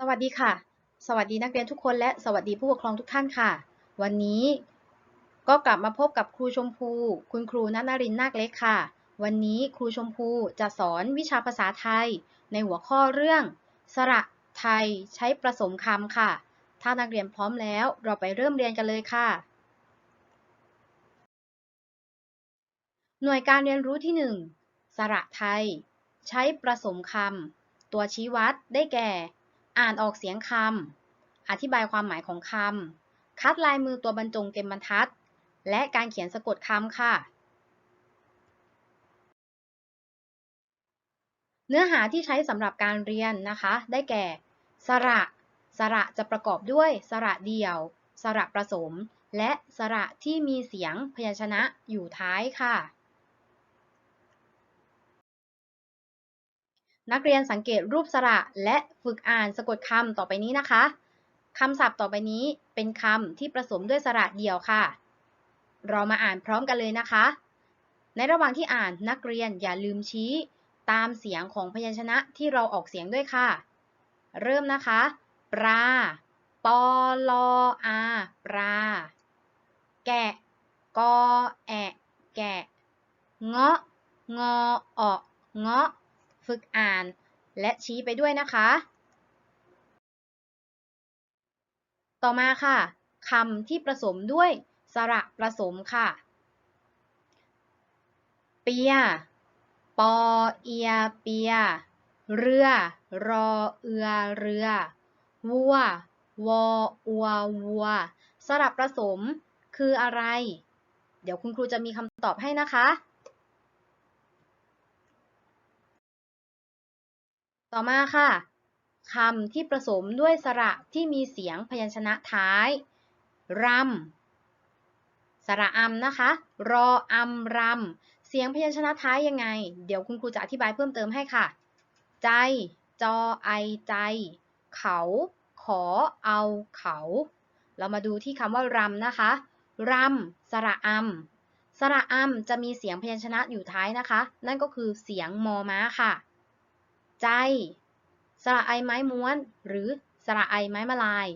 สวัสดีค่ะ สวัสดีนักเรียนทุกคนและสวัสดีผู้ปกครองทุกท่านค่ะ วันนี้ก็กลับมาพบกับครูชมพู คุณครูนันนรินทร์นาคเล็กค่ะ วันนี้ครูชมพูจะสอนวิชาภาษาไทย ในหัวข้อเรื่อง สระไทยใช้ประสมคำค่ะ ถ้านักเรียนพร้อมแล้วเราไปเริ่มเรียนกันเลยค่ะ หน่วยการเรียนรู้ที่ 1 สระไทย ใช้ประสมคำตัวชี้วัดได้แก่ อ่านออกเสียงคำ อธิบายความหมายของคำ คัดลายมือตัวบรรจงเต็มบรรทัด และการเขียนสะกดคำค่ะ เนื้อหาที่ใช้สำหรับการเรียนนะคะ ได้แก่ สระ สระจะประกอบด้วยสระเดี่ยว สระประสม และสระที่มีเสียงพยัญชนะอยู่ท้ายค่ะ นักเรียนสังเกตรูปสระและฝึกอ่านสะกดคำต่อไปนี้นะคะคำศัพท์ต่อไปนี้เป็นคำที่ผสมด้วยสระเดี่ยวค่ะ เรามาอ่านพร้อมกันเลยนะคะ ในระหว่างที่อ่านนักเรียนอย่าลืมชี้ ตามเสียงของพยัญชนะที่เราออกเสียงด้วยค่ะ เริ่มนะคะ ปลา ปอลออาปลา แกะ กอแอะ แกะ เงาะ งอออกเงาะ ฝึกอ่าน และชี้ไปด้วยนะคะ ต่อมาค่ะคำที่ผสมด้วยสระผสมค่ะ เปีย ปอเอีย เปีย เรือ รอเอือ เรือ วัว วออัว วัว สระผสมคืออะไร เดี๋ยวคุณครูจะมีคำตอบให้นะคะ ต่อมาค่ะคำที่ผสมด้วยสระที่มีเสียงพยัญชนะท้ายรำสระอำนะคะ รออำรำเสียงพยัญชนะท้ายยังไง เดี๋ยวคุณครูจะอธิบายเพิ่มเติมให้ค่ะ ใจ จอไอใจ เขา ขอเอาเขา เรามาดูที่คำว่ารำนะคะรำสระอำสระอำจะมีเสียงพยัญชนะอยู่ท้ายนะคะ นั่นก็คือเสียงมอม้าค่ะ ใจสระไอไม้ม้วน หรือสระไอไม้มาลาย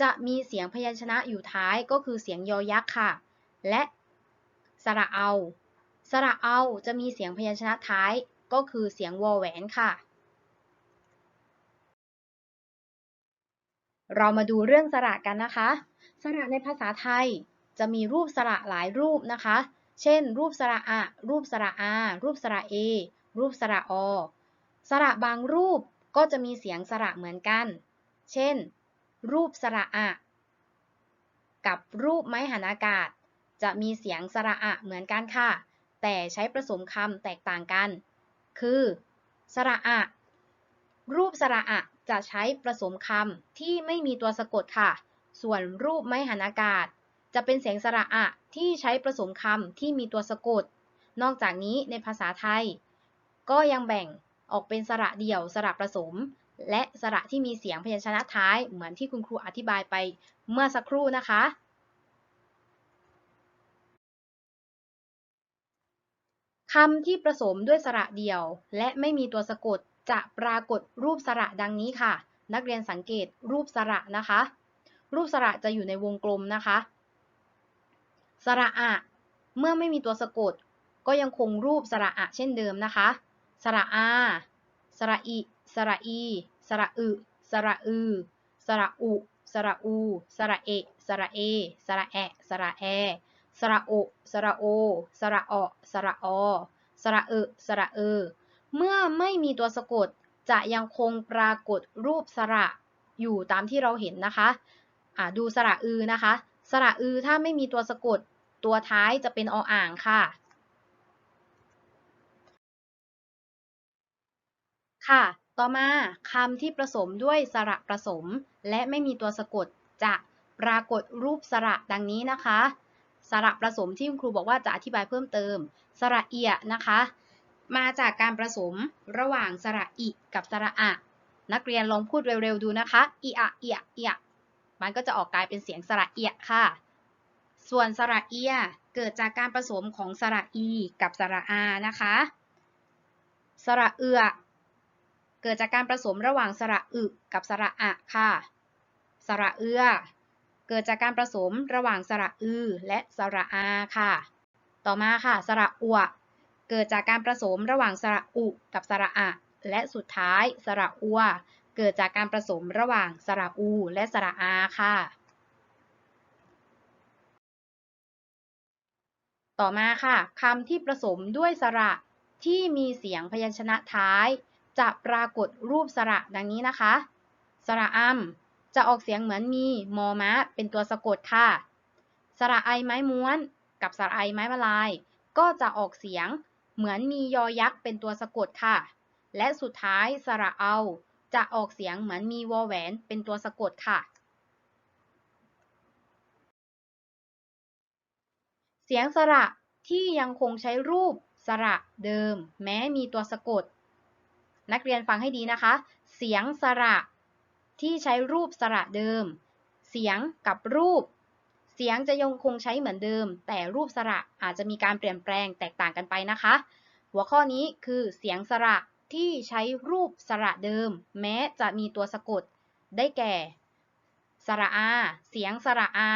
จะมีเสียงพยัญชนะอยู่ท้ายก็คือเสียงยอยักษ์ค่ะ และสระเอา สระเอาจะมีเสียงพยัญชนะท้ายก็คือเสียงวอแหวนค่ะ เรามาดูเรื่องสระกันนะคะ สระในภาษาไทยจะมีรูปสระหลายรูปนะคะ เช่น รูปสระอะ รูปสระอา รูปสระเอ รูปสระอ สระบางรูปก็จะมีเสียงสระเหมือนกัน เช่น รูปสระอะ กับรูปไม้หันอากาศ จะมีเสียงสระอะเหมือนกันค่ะ แต่ใช้ผสมคำแตกต่างกัน คือ สระอะ รูปสระอะจะใช้ผสมคำที่ไม่มีตัวสะกดค่ะ ส่วนรูปไม้หันอากาศ จะเป็นเสียงสระอะที่ใช้ผสมคำที่มีตัวสะกด นอกจากนี้ในภาษาไทย ก็ยังแบ่ง ออกเป็นสระเดี่ยวสระผสม และสระที่มีเสียงพยัญชนะท้ายเหมือนที่คุณครูอธิบายไปเมื่อสักครู่นะคะ คำที่ผสมด้วยสระเดี่ยว และไม่มีตัวสะกดจะปรากฏรูปสระดังนี้ค่ะ นักเรียนสังเกตรูปสระนะคะ รูปสระจะอยู่ในวงกลมนะคะ สระอะ เมื่อไม่มีตัวสะกด ก็ยังคงรูปสระอะเช่นเดิมนะคะ สระอา สระอิ สระอี สระอึ สระอือ สระอุ สระอู สระเอ สระเอ สระแอะ สระแอ สระโอ สระโอ สระออสระอสระเอ สระเอ เมื่อไม่มีตัวสะกดจะยังคงปรากฏรูปสระอยู่ตามที่เราเห็นนะคะะดูสระอือนะคะ สระอือถ้าไม่มีตัวสะกด ตัวท้ายจะเป็นออ่างค่ะ ค่ะ ต่อมาคำที่ผสมด้วยสระผสม และไม่มีตัวสะกดจะปรากฏรูปสระดังนี้นะคะ สระผสมที่คุณครูบอกว่าจะอธิบายเพิ่มเติม สระเอียนะคะ มาจากการผสมระหว่างสระอิกับสระอะ นักเรียนลองพูดเร็วๆดูนะคะอีอะเอียเอียมันก็จะออกกลายเป็นเสียงสระเอียค่ะ ส่วนสระเอียเกิดจากการผสมของสระอีกับสระอานะคะ สระเอือ เกิดจากการผสมระหว่างสระอึกับสระอะค่ะ สระเอือ เกิดจากการผสมระหว่างสระอือและสระอาค่ะ ต่อมาค่ะ สระอวเกิดจากการผสมระหว่างสระอุกับสระอะ และสุดท้ายสระอัว เกิดจากการผสมระหว่างสระอูและสระอาค่ะ ต่อมาค่ะคำที่ผสมด้วยสระที่มีเสียงพยัญชนะท้าย จะปรากฏรูปสระดังนี้นะคะ สระอัมจะออกเสียงเหมือนมีมอมะเป็นตัวสะกดค่ะ สระไอไม้ม้วน กับสระไอไม้มาลาย ก็จะออกเสียงเหมือนมียอยักษ์เป็นตัวสะกดค่ะ และสุดท้ายสระเอา จะออกเสียงเหมือนมีวอแหวนเป็นตัวสะกดค่ะ เสียงสระที่ยังคงใช้รูปสระเดิม แม้มีตัวสะกด นักเรียนฟังให้ดีนะคะ เสียงสระที่ใช้รูปสระเดิม เสียงกับรูป เสียงจะยังคงใช้เหมือนเดิม แต่รูปสระอาจจะมีการเปลี่ยนแปลงแตกต่างกันไปนะคะ หัวข้อนี้คือเสียงสระที่ใช้รูปสระเดิม แม้จะมีตัวสะกด ได้แก่ สระอา เสียงสระอา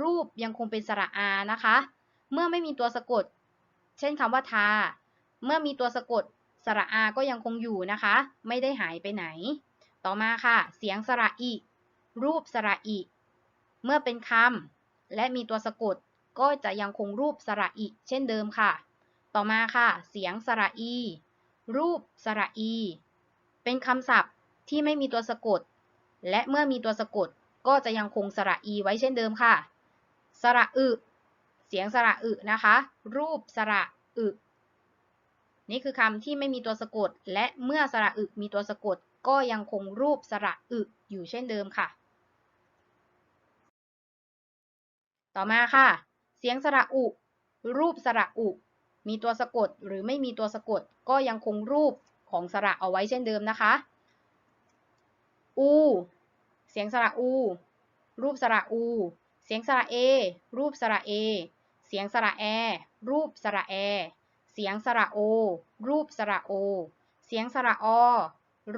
รูปยังคงเป็นสระอานะคะ เมื่อไม่มีตัวสะกด เช่นคำว่าทา เมื่อมีตัวสะกด สระอาก็ยังคงอยู่นะคะ ไม่ได้หายไปไหน ต่อมาค่ะ เสียงสระอิ รูปสระอิ เมื่อเป็นคำและมีตัวสะกด ก็จะยังคงรูปสระอิ เช่นเดิมค่ะ ต่อมาค่ะ เสียงสระอี รูปสระอี เป็นคำศัพท์ที่ไม่มีตัวสะกด และเมื่อมีตัวสะกด ก็จะยังคงสระอีไว้เช่นเดิมค่ะ สระอึ เสียงสระอึนะคะ รูปสระอึ นี่คือคำที่ไม่มีตัวสะกด และเมื่อสระอึมีตัวสะกด ก็ยังคงรูปสระอึอยู่เช่นเดิมค่ะ ต่อมาค่ะ เสียงสระอุ รูปสระอุ มีตัวสะกดหรือไม่มีตัวสะกด ก็ยังคงรูปของสระเอาไว้เช่นเดิมนะคะ อู เสียงสระอู รูปสระอู เสียงสระเอ รูปสระเอ เสียงสระแอ รูปสระแอ เสียงสระโอ รูปสระโอ เสียงสระอ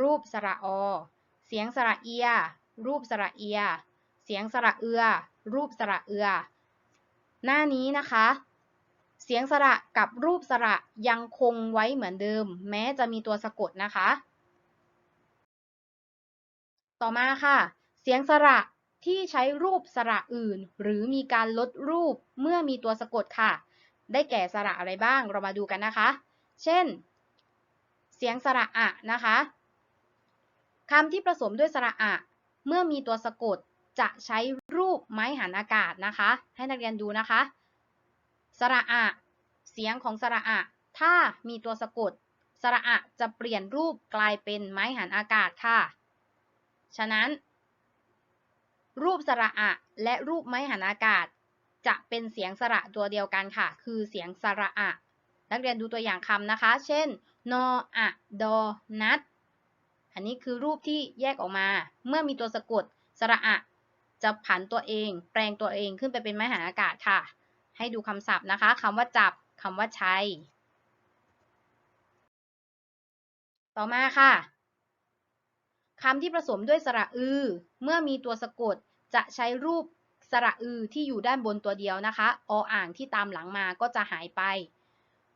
รูปสระอ เสียงสระเอีย รูปสระเอีย เสียงสระเอือ รูปสระเอือ หน้านี้นะคะ เสียงสระกับรูปสระยังคงไว้เหมือนเดิม แม้จะมีตัวสะกดนะคะ ต่อมาค่ะ เสียงสระที่ใช้รูปสระอื่น หรือมีการลดรูปเมื่อมีตัวสะกดค่ะ ได้แก่สระอะไรบ้างเรามาดูกันนะคะ เช่น เสียงสระอะนะคะคำที่ผสมด้วยสระอะ เมื่อมีตัวสะกดจะใช้รูปไม้หันอากาศนะคะ ให้นักเรียนดูนะคะ สระอะ เสียงของสระอะ ถ้ามีตัวสะกด สระอะจะเปลี่ยนรูปกลายเป็นไม้หันอากาศค่ะ ฉะนั้น รูปสระอะและรูปไม้หันอากาศ จะเป็นเสียงสระตัวเดียวกันค่ะ คือเสียงสระอะ นักเรียนดูตัวอย่างคำนะคะ เช่น นออะดอนัดอันนี้คือรูปที่แยกออกมา เมื่อมีตัวสะกดสระอะจะผันตัวเอง แปลงตัวเองขึ้นไปเป็นไม้หันอากาศค่ะ ให้ดูคำศัพท์นะคะคำว่าจับคำว่าใช้ ต่อมาค่ะคำที่ผสมด้วยสระอือ เมื่อมีตัวสะกดจะใช้รูป สระอือที่อยู่ด้านบนตัวเดียวนะคะ ออ่างที่ตามหลังมาก็จะหายไป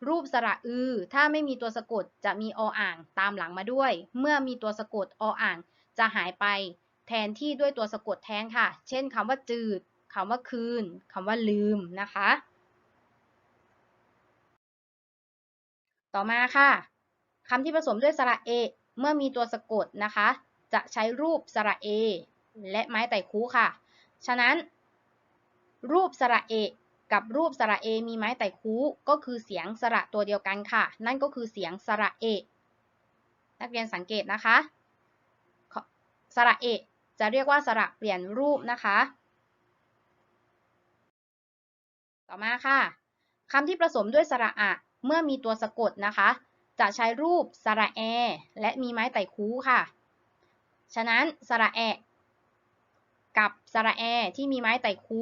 รูปสระอือ ถ้าไม่มีตัวสะกดจะมีออ่างตามหลังมาด้วย เมื่อมีตัวสะกดออ่างจะหายไป แทนที่ด้วยตัวสะกดแทนค่ะ เช่นคำว่าจืดคำว่าคืนคำว่าลืมนะคะ ต่อมาค่ะคำที่ผสมด้วยสระเอ เมื่อมีตัวสะกดนะคะ จะใช้รูปสระเอ และไม้ไต่คูค่ะ ฉะนั้น รูปสระเอกับรูปสระเอมีไม้ไต่คูก็คือเสียงสระตัวเดียวกันค่ะ นั่นก็คือเสียงสระเอนักเรียนสังเกตนะคะ สระเอจะเรียกว่าสระเปลี่ยนรูปนะคะ ต่อมาค่ะคำที่ผสมด้วยสระอะเมื่อมีตัวสะกดนะคะ จะใช้รูปสระแอ และมีไม้ไต่คูค่ะ ฉะนั้นสระแอกับสระแอที่มีไม้ไต่คู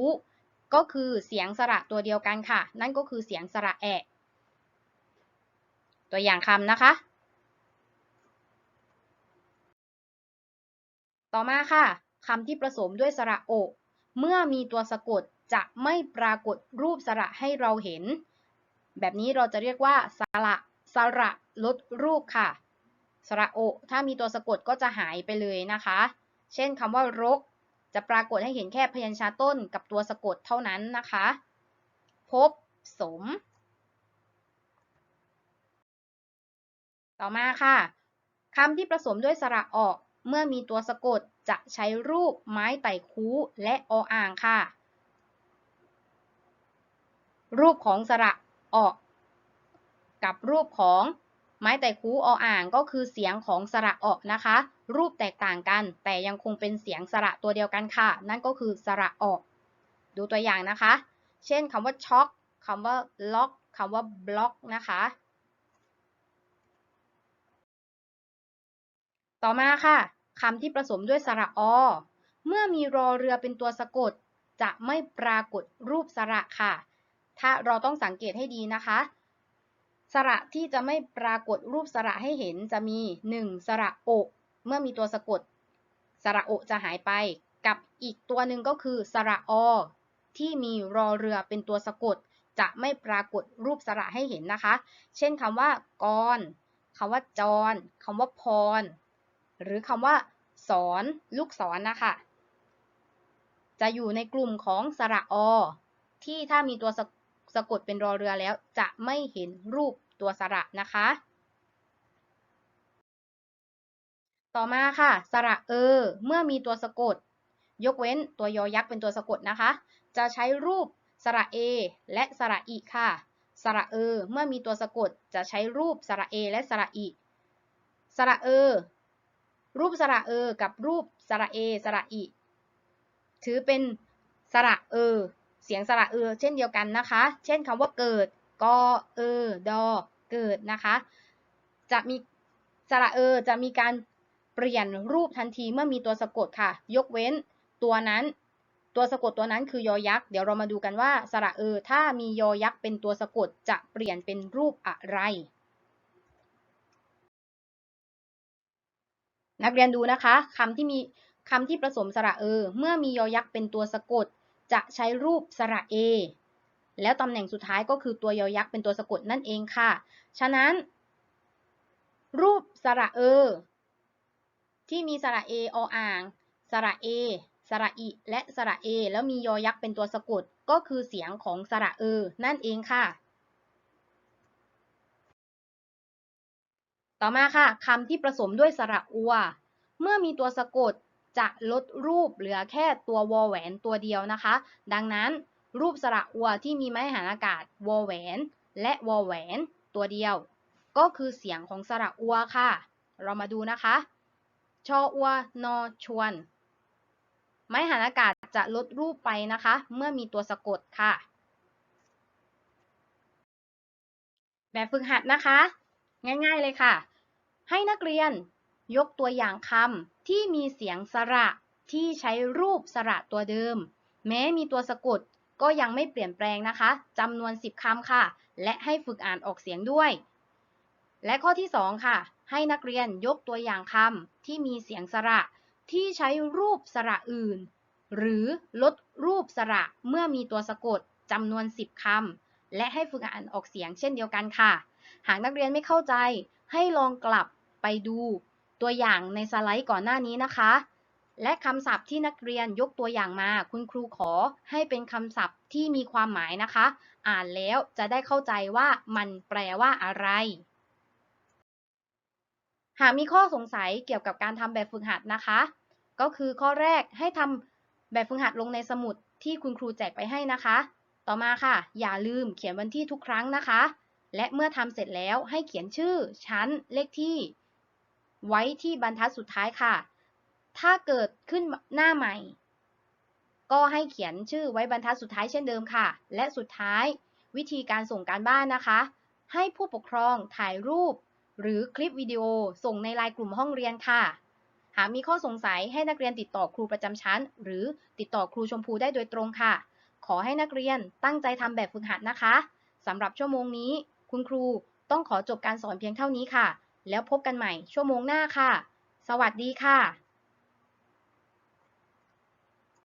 ก็คือเสียงสระตัวเดียวกันค่ะ นั่นก็คือเสียงสระแอตัวอย่างคำนะคะ ต่อมาค่ะคำที่ผสมด้วยสระโอ เมื่อมีตัวสะกดจะไม่ปรากฏรูปสระให้เราเห็น แบบนี้เราจะเรียกว่าสระสระลดรูปค่ะ สระโอ ถ้ามีตัวสะกดก็จะหายไปเลยนะคะ เช่นคำว่ารก จะปรากฏให้เห็นแค่พยัญชนะต้นกับตัวสะกดเท่านั้นนะคะ พบสม ต่อมาค่ะคำที่ผสมด้วยสระออกเมื่อมีตัวสะกดจะใช้รูปไม้ไต่คูและออ่างค่ะ รูปของสระออก กับรูปของ ไม้ไต่คูออ่างก็คือเสียงของสระออกนะคะ รูปแตกต่างกัน แต่ยังคงเป็นเสียงสระตัวเดียวกันค่ะ นั่นก็คือสระออก ดูตัวอย่างนะคะ เช่นคำว่าช็อกคำว่าล็อกคำว่าบล็อกนะคะ ต่อมาค่ะคำที่ผสมด้วยสระอเมื่อมีรอเรือเป็นตัวสะกด จะไม่ปรากฏรูปสระค่ะ ถ้าเราต้องสังเกตให้ดีนะคะ สระที่จะไม่ปรากฏรูปสระให้เห็นจะมี 1. สระโอเมื่อมีตัวสะกด สระโอจะหายไป กับอีกตัวหนึ่งก็คือสระอที่มีรอเรือเป็นตัวสะกด จะไม่ปรากฏรูปสระให้เห็นนะคะ เช่นคำว่ากรคำว่าจรคำว่าพร หรือคำว่าสอนลูกศรนนะคะ จะอยู่ในกลุ่มของสระอ ที่ถ้ามีตัวสะกดเป็นรอเรือแล้วจะไม่เห็นรูป ตัวสระนะคะ ต่อมาค่ะ สระเออ เมื่อมีตัวสะกด ยกเว้นตัวยอยักษ์เป็นตัวสะกดนะคะ จะใช้รูปสระเอและสระอีค่ะ สระเออ เมื่อมีตัวสะกดจะใช้รูปสระเอและสระอีสระเออ รูปสระเออ กับรูปสระเอ สระอีถือเป็นสระเออ เสียงสระเออ เช่นเดียวกันนะคะ เช่นคำว่าเกิด กอเออดอเกิดนะคะ จะมีสระเออจะมีการเปลี่ยนรูปทันทีเมื่อมีตัวสะกดค่ะ ยกเว้นตัวนั้นตัวสะกดตัวนั้นคือยอยักษ์ เดี๋ยวเรามาดูกันว่าสระเออ ถ้ามียอยักษ์เป็นตัวสะกดจะเปลี่ยนเป็นรูปอะไร นักเรียนดูนะคะคำที่มีคำที่ผสมสระเออ เมื่อมียอยักษ์เป็นตัวสะกด จะใช้รูปสระเอ แล้วตำแหน่งสุดท้ายก็คือตัวยอยักษ์เป็นตัวสะกดนั่นเองค่ะ ฉะนั้น รูปสระเออที่มีสระเอออ่าง สระเอ สระอิ และสระเอ แล้วมียอยักษ์เป็นตัวสะกด ก็คือเสียงของสระเออนั่นเองค่ะ ต่อมาค่ะคำที่ผสมด้วยสระอัว เมื่อมีตัวสะกดจะลดรูปเหลือแค่ตัววอแหวนตัวเดียวนะคะ ดังนั้น รูปสระอัวที่มีไม้หันอากาศวอแหวน และวอแหวนตัวเดียว ก็คือเสียงของสระอัวค่ะ เรามาดูนะคะ ชออัวนอชวน ไม้หันอากาศจะลดรูปไปนะคะ เมื่อมีตัวสะกดค่ะ แบบฝึกหัดนะคะ ง่ายๆเลยค่ะ ให้นักเรียนยกตัวอย่างคำที่มีเสียงสระที่ใช้รูปสระตัวเดิม แม้มีตัวสะกด ก็ยังไม่เปลี่ยนแปลงนะคะจำนวน 10คำค่ะ และให้ฝึกอ่านออกเสียงด้วย และข้อที่ 2 ค่ะ ให้นักเรียนยกตัวอย่างคำที่มีเสียงสระที่ใช้รูปสระอื่น หรือลดรูปสระเมื่อมีตัวสะกดจำนวน 10คำและให้ฝึกอ่านออกเสียงเช่นเดียวกันค่ะ หากนักเรียนไม่เข้าใจให้ลองกลับไปดูตัวอย่างในสไลด์ก่อนหน้านี้นะคะ และคำศัพท์ที่นักเรียนยกตัวอย่างมา คุณครูขอให้เป็นคำศัพท์ที่มีความหมายนะคะ อ่านแล้วจะได้เข้าใจว่ามันแปลว่าอะไร หากมีข้อสงสัยเกี่ยวกับการทำแบบฝึกหัดนะคะ ก็คือข้อแรกให้ทำแบบฝึกหัดลงในสมุดที่คุณครูแจกไปให้นะคะ ต่อมาค่ะ อย่าลืมเขียนวันที่ทุกครั้งนะคะ และเมื่อทำเสร็จแล้วให้เขียนชื่อ ชั้น เลขที่ ไว้ที่บรรทัดสุดท้ายค่ะ ถ้าเกิดขึ้นหน้าใหม่ ก็ให้เขียนชื่อไว้บรรทัดสุดท้ายเช่นเดิมค่ะ และสุดท้ายวิธีการส่งการบ้านนะคะ ให้ผู้ปกครองถ่ายรูป หรือคลิปวิดีโอส่งในไลน์กลุ่มห้องเรียนค่ะ หากมีข้อสงสัยให้นักเรียนติดต่อครูประจำชั้น หรือติดต่อครูชมพูได้โดยตรงค่ะ ขอให้นักเรียนตั้งใจทำแบบฝึกหัดนะคะสำหรับชั่วโมงนี้ คุณครูต้องขอจบการสอนเพียงเท่านี้ค่ะ แล้วพบกันใหม่ชั่วโมงหน้าค่ะ สวัสดีค่ะ